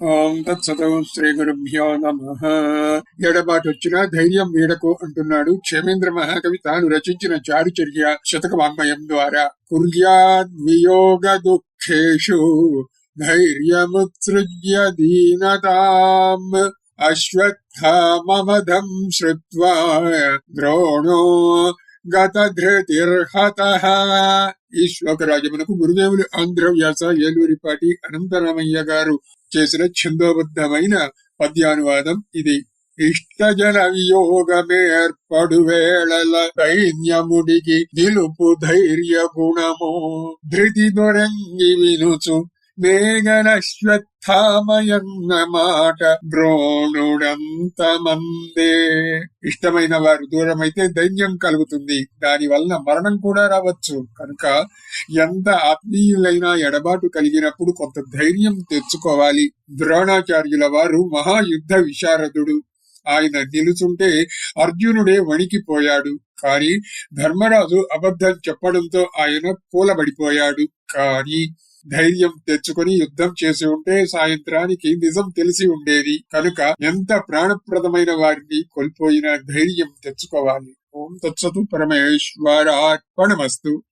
ఓం శ్రీ గురుభ్యో నమ. ఎడబాటు వచ్చినా ధైర్యం వీడకు అంటున్నాడు క్షేమేంద్ర మహాకవి తాను రచించిన చారుచర్య శతక వాంగ్మయం ద్వారా. కుర్యాద్ వియోగ దుఃఖేషు ధైర్యముత్సృజ్య దీనతాం అశ్వత్థామవధం శ్రుత్వా ద్రోణో గతధృతిర్హత. ఈ శ్లోకరాజమునకు గురుదేవులు ఆంధ్ర వ్యాస ఏలూరిపాటి అనంతరామయ్య గారు చేసిన ఛందోబద్ధమైన పద్యానువాదం ఇది. ఇష్టజన వియోగమేర్పడు వేళల దైన్యముడికి నిలుపు ధైర్య గుణము ధృతి దొరంగి వినుచు మేఘనశ్వత్థామయన్న మాట ద్రోణుడంతమందే. ఇష్టమైన వారు దూరమైతే ధైర్యం కలుగుతుంది. దాని వలన మరణం కూడా రావచ్చు. కనుక ఎంత ఆత్మీయులైనా ఎడబాటు కలిగినప్పుడు కొంత ధైర్యం తెచ్చుకోవాలి. ద్రోణాచార్యుల వారు మహాయుద్ధ విశారదుడు. ఆయన నిలుచుంటే అర్జునుడే వణికిపోయాడు. కాని ధర్మరాజు అబద్ధం చెప్పడంతో ఆయన కూలబడిపోయాడు. అని ధైర్యం తెచ్చుకొని యుద్ధం చేసి ఉంటే సాయంత్రానికి నిజం తెలిసి ఉండేది. కనుక ఎంత ప్రాణప్రదమైన వారిని కోల్పోయిన ధైర్యం తెచ్చుకోవాలి. ఓం తత్సతు పరమేశ్వరార్పణమస్తు.